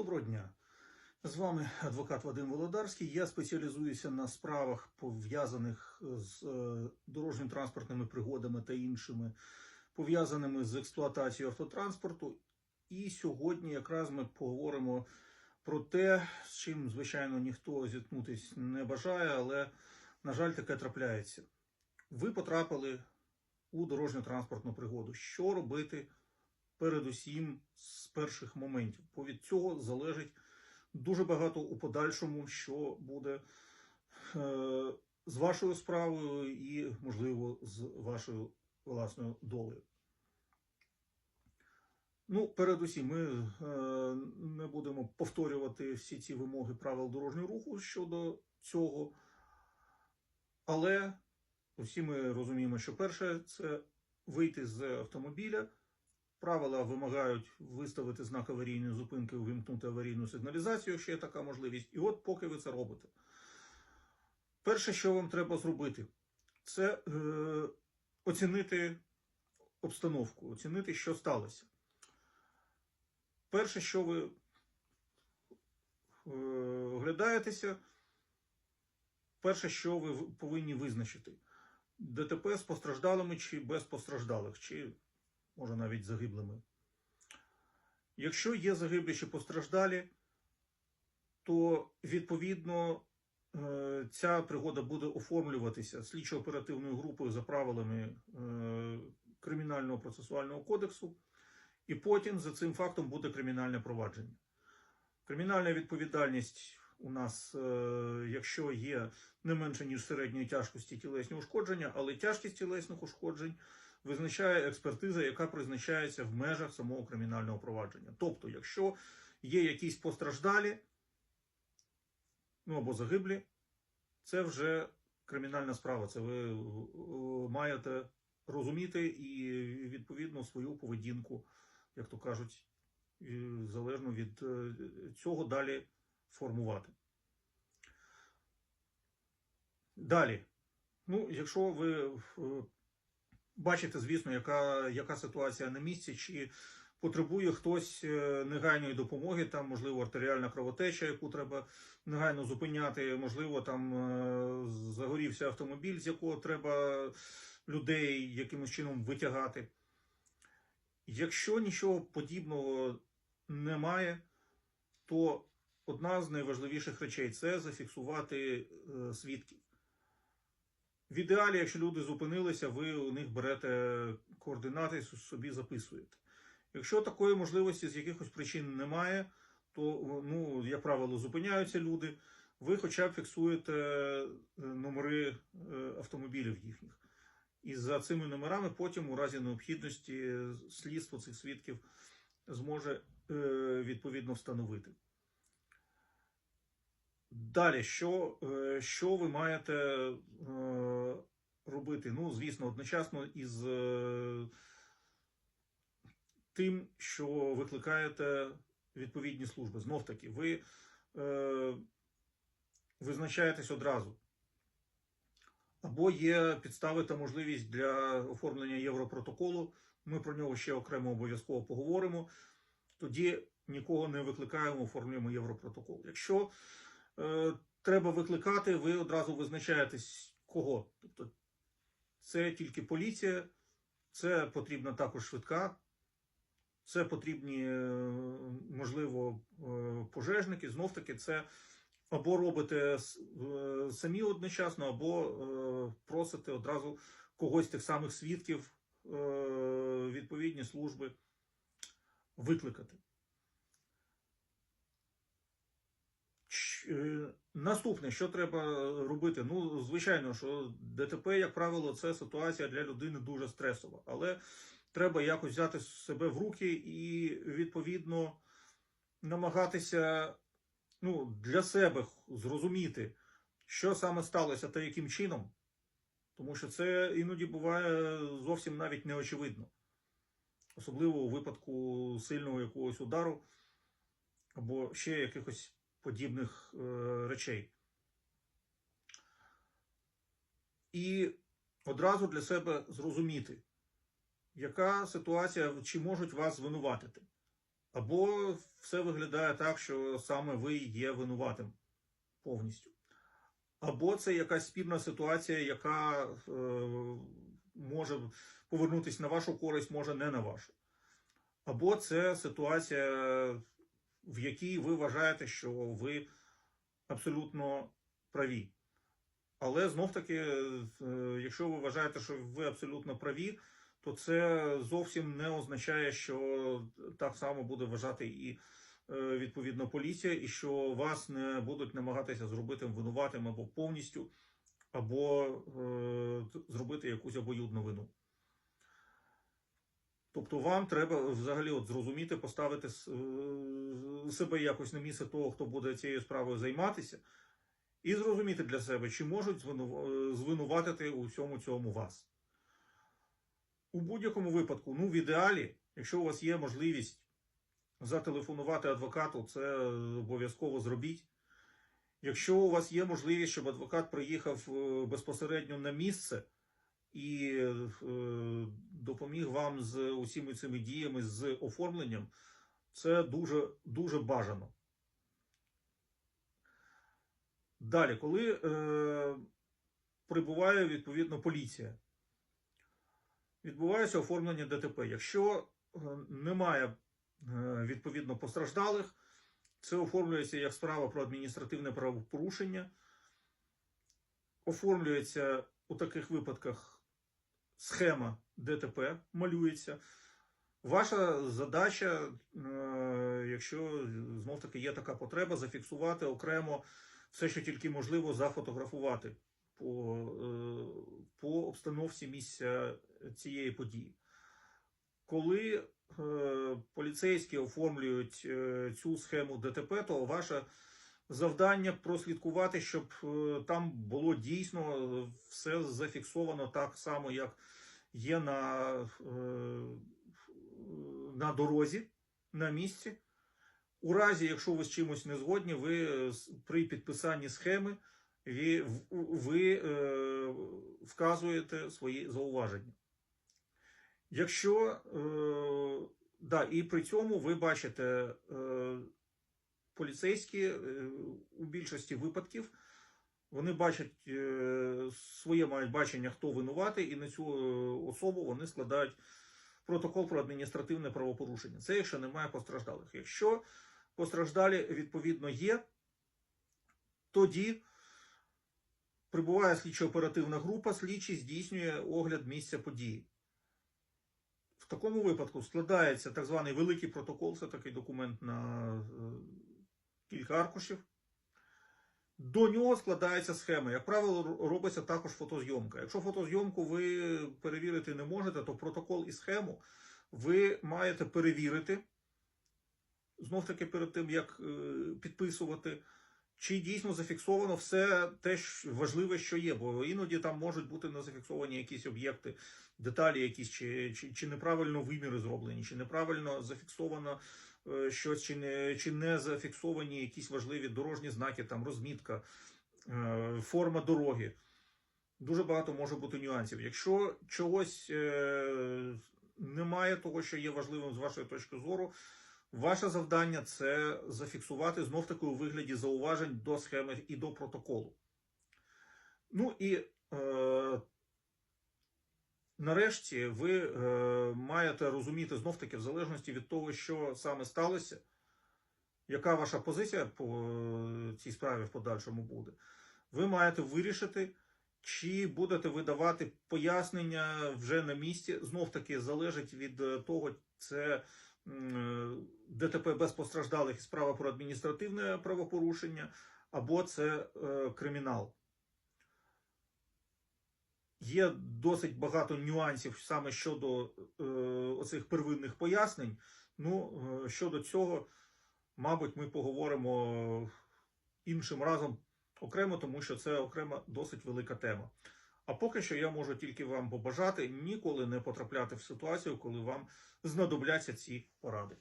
Доброго дня. З вами адвокат Вадим Володарський. Я спеціалізуюся на справах, пов'язаних з е, дорожньо транспортними пригодами та іншими, пов'язаними з експлуатацією автотранспорту. І сьогодні якраз ми поговоримо про те, з чим, звичайно, ніхто зіткнутися не бажає, але, на жаль, таке трапляється. Ви потрапили у дорожньо-транспортну пригоду. Що робити передусім з перших моментів? Бо від цього залежить дуже багато у подальшому, що буде е, з вашою справою і, можливо, з вашою власною долею. Ну, передусім, ми е, не будемо повторювати всі ці вимоги правил дорожнього руху щодо цього. Але всі ми розуміємо, що перше це вийти з автомобіля. Правила вимагають виставити знак аварійної зупинки, увімкнути аварійну сигналізацію, якщо є така можливість. І от поки ви це робите. Перше, що вам треба зробити, це е, оцінити обстановку, оцінити, що сталося. Перше, що ви е, оглядаєтеся, перше, що ви повинні визначити: ДТП з постраждалими чи без постраждалих, чи може навіть загиблими. Якщо є загиблі чи постраждалі, то відповідно е, ця пригода буде оформлюватися слідчо-оперативною групою за правилами е, Кримінального процесуального кодексу, і потім за цим фактом буде кримінальне провадження. Кримінальна відповідальність у нас, е, якщо є не менше ніж середньої тяжкості тілесні ушкодження, але тяжкість тілесних ушкоджень визначає експертиза, яка призначається в межах самого кримінального провадження. Тобто, якщо є якісь постраждалі, ну або загиблі, це вже кримінальна справа. Це ви е, маєте розуміти і відповідно свою поведінку, як то кажуть, залежно від е, цього далі формувати. Далі. Ну, якщо ви е, бачите, звісно, яка, яка ситуація на місці, чи потребує хтось е, негайної допомоги, там, можливо, артеріальна кровотеча, яку треба негайно зупиняти, можливо, там е, загорівся автомобіль, з якого треба людей якимось чином витягати. Якщо нічого подібного немає, то одна з найважливіших речей це зафіксувати е, свідків. В ідеалі, якщо люди зупинилися, ви у них берете координати, собі записуєте. Якщо такої можливості з якихось причин немає, то, ну, як правило, зупиняються люди, ви хоча б фіксуєте е, номери е, автомобілів їхніх. І за цими номерами потім, у разі необхідності, слідство цих свідків зможе е, відповідно встановити. Далі, що, що ви маєте робити? Ну, звісно, одночасно із е, тим, що викликаєте відповідні служби. Знов таки, ви е, визначаєтесь одразу. Або є підстави та можливість для оформлення Європротоколу. Ми про нього ще окремо обов'язково поговоримо. Тоді нікого не викликаємо, оформлюємо Європротокол. Якщо е, треба викликати, ви одразу визначаєтесь кого. Тобто це тільки поліція, це потрібна також швидка, це потрібні, е, можливо, е, пожежники. Знов таки, це або робите е, самі одночасно, або просите одразу когось тих самих свідків відповідні служби викликати. Ч- е, Наступне, що треба робити? Ну, звичайно, що ДТП, як правило, це ситуація для людини дуже стресова, але треба якось взяти себе в руки і відповідно намагатися ну, для себе зрозуміти, що саме сталося та яким чином, тому що це іноді буває зовсім навіть неочевидно. Особливо у випадку сильного якогось удару або ще якихось подібних е, речей. І одразу для себе зрозуміти, яка ситуація, чи можуть вас звинуватити. Або все виглядає так, що саме ви є винуватим повністю. Або це якась спірна ситуація, яка е, може повернутися на вашу користь, може не на вашу. Або це ситуація, в якій ви вважаєте, що ви абсолютно праві. Але знов таки, е, якщо ви вважаєте, що ви абсолютно праві, то це зовсім не означає, що так само буде вважати і е, відповідно поліція, і що вас не будуть намагатися зробити винуватим або повністю, або е, зробити якусь обоюдну вину. Тобто вам треба взагалі от зрозуміти, поставити е, себе якось на місце того, хто буде цією справою займатися, і зрозуміти для себе, чи можуть е, звинуватити у всьому цьому вас. У будь-якому випадку, ну в ідеалі, якщо у вас є можливість зателефонувати адвокату, це обов'язково зробіть. Якщо у вас є можливість, щоб адвокат приїхав е, безпосередньо на місце і е, допоміг вам з усіми цими діями, з оформленням, це дуже, дуже бажано. Далі, коли е, прибуває відповідно поліція, відбувається оформлення ДТП. Якщо е, немає е, відповідно постраждалих, це оформлюється як справа про адміністративне правопорушення. Оформлюється у таких випадках схема ДТП, малюється. Ваша задача, е, якщо знов таки є така потреба, зафіксувати окремо все, що тільки можливо, зафотографувати по, е, по обстановці місця цієї події. Коли е, поліцейські оформлюють цю схему ДТП, то ваше завдання прослідкувати, щоб е, там було дійсно все зафіксовано так само, як є на, е, на дорозі, на місці. У разі, якщо ви з чимось не згодні, ви е, при підписанні схеми ви, ви е, вказуєте свої зауваження. Якщо е, да, і при цьому ви бачите е, поліцейські е, у більшості випадків, вони бачать е, своє мають бачення, хто винуватий, і на цю е, особу вони складають протокол про адміністративне правопорушення. Це якщо немає постраждалих. Якщо постраждалі відповідно є, тоді прибуває слідчо-оперативна група, слідчий здійснює огляд місця події. В такому випадку складається так званий великий протокол, це такий документ на кілька аркушів. До нього складається схема. Як правило, робиться також фотозйомка. Якщо фотозйомку ви перевірити не можете, то протокол і схему ви маєте перевірити. Знов таки перед тим, як е, підписувати, чи дійсно зафіксовано все те що важливе, що є. Бо іноді там можуть бути не зафіксовані якісь об'єкти, деталі, якісь, чи, чи, чи неправильно виміри зроблені, чи неправильно зафіксовано е, щось, чи не, чи не зафіксовані якісь важливі дорожні знаки, там розмітка, е, форма дороги. Дуже багато може бути нюансів. Якщо чогось е, немає того, що є важливим з вашої точки зору, ваше завдання це зафіксувати знов таки у вигляді зауважень до схеми і до протоколу. Ну і нарешті ви е, маєте розуміти знов таки, в залежності від того, що саме сталося, яка ваша позиція по е, цій справі в подальшому буде, ви маєте вирішити, чи будете видавати пояснення вже на місці. Знов таки залежить від е, того, це е, ДТП без постраждалих справа про адміністративне правопорушення, або це е, кримінал. Є досить багато нюансів саме щодо е, оцих первинних пояснень. Ну, е, щодо цього, мабуть, ми поговоримо іншим разом окремо, тому що це окрема досить велика тема. А поки що я можу тільки вам побажати ніколи не потрапляти в ситуацію, коли вам знадобляться ці поради.